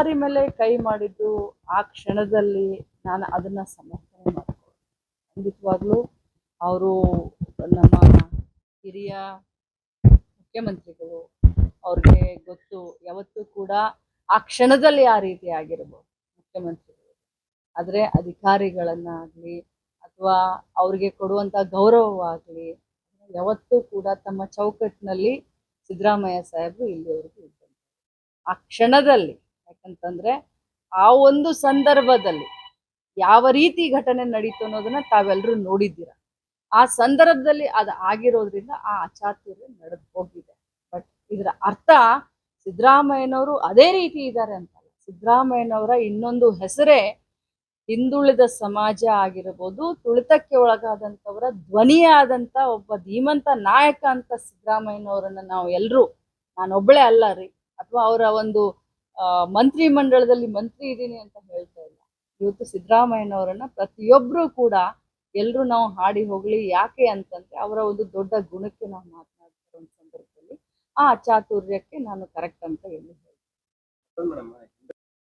ಅಧಿಕಾರಿ ಮೇಲೆ ಕೈ ಮಾಡಿದ್ದು ಆ ಕ್ಷಣದಲ್ಲಿ ನಾನು ಅದನ್ನ ಸಮರ್ಥನೆ ಮಾಡ್ತೀನಿ ಖಂಡಿತವಾಗ್ಲೂ ಅವರು ನಮ್ಮ ಹಿರಿಯ ಮುಖ್ಯಮಂತ್ರಿಗಳು ಅವ್ರಿಗೆ ಗೊತ್ತು, ಯಾವತ್ತೂ ಕೂಡ ಆ ಕ್ಷಣದಲ್ಲಿ ಆ ರೀತಿ ಆಗಿರ್ಬೋದು ಮುಖ್ಯಮಂತ್ರಿಗಳು. ಆದರೆ ಅಧಿಕಾರಿಗಳನ್ನಾಗಲಿ ಅಥವಾ ಅವ್ರಿಗೆ ಕೊಡುವಂಥ ಗೌರವವಾಗಲಿ ಯಾವತ್ತೂ ಕೂಡ ತಮ್ಮ ಚೌಕಟ್ಟಿನಲ್ಲಿ ಸಿದ್ದರಾಮಯ್ಯ ಸಾಹೇಬರು ಇಲ್ಲಿವರೆಗೂ ಇದ್ದರು ಆ ಕ್ಷಣದಲ್ಲಿ ಯಾಕಂತಂದ್ರೆ ಆ ಒಂದು ಸಂದರ್ಭದಲ್ಲಿ ಯಾವ ರೀತಿ ಘಟನೆ ನಡೀತು ಅನ್ನೋದನ್ನ ತಾವೆಲ್ಲರೂ ನೋಡಿದ್ದೀರಾ? ಆ ಸಂದರ್ಭದಲ್ಲಿ ಅದು ಆಗಿರೋದ್ರಿಂದ ಆ ಅಚಾತುರ್ಯ ನಡೆದು ಹೋಗಿದೆ. ಬಟ್ ಇದರ ಅರ್ಥ ಸಿದ್ದರಾಮಯ್ಯನವರು ಅದೇ ರೀತಿ ಇದ್ದಾರೆ ಅಂತಲ್ಲ. ಸಿದ್ದರಾಮಯ್ಯನವರ ಇನ್ನೊಂದು ಹೆಸರೇ ಹಿಂದುಳಿದ ಸಮಾಜ ಆಗಿರಬಹುದು ತುಳಿತಕ್ಕೆ ಒಳಗಾದಂಥವರ ಧ್ವನಿಯಾದಂಥ ಒಬ್ಬ ಧೀಮಂತ ನಾಯಕ ಅಂತ ಸಿದ್ದರಾಮಯ್ಯನವರನ್ನ ನಾವು ಎಲ್ಲರೂ ನಾನೊಬ್ಬಳೇ ಅಲ್ಲ ರೀ, ಅಥವಾ ಅವರ ಒಂದು ಮಂತ್ರಿ ಮಂಡಳದಲ್ಲಿ ಮಂತ್ರಿ ಇದ್ದೀನಿ ಅಂತ ಹೇಳ್ತಾ ಇಲ್ಲ. ಇವತ್ತು ಸಿದ್ದರಾಮಯ್ಯನವರನ್ನ ಪ್ರತಿಯೊಬ್ಬರು ಕೂಡ ಎಲ್ಲರೂ ನಾವು ಹಾಡಿ ಹೋಗ್ಲಿ, ಯಾಕೆ ಅಂತಂದ್ರೆ ಅವರ ಒಂದು ದೊಡ್ಡ ಗುಣಕ್ಕೆ ನಾವು ಮಾತನಾಡ್ತಿರೋ ಸಂದರ್ಭದಲ್ಲಿ ಆ ಚಾತುರ್ಯಕ್ಕೆ ನಾನು ಕರೆಕ್ಟ್ ಅಂತ ಹೇಳಿ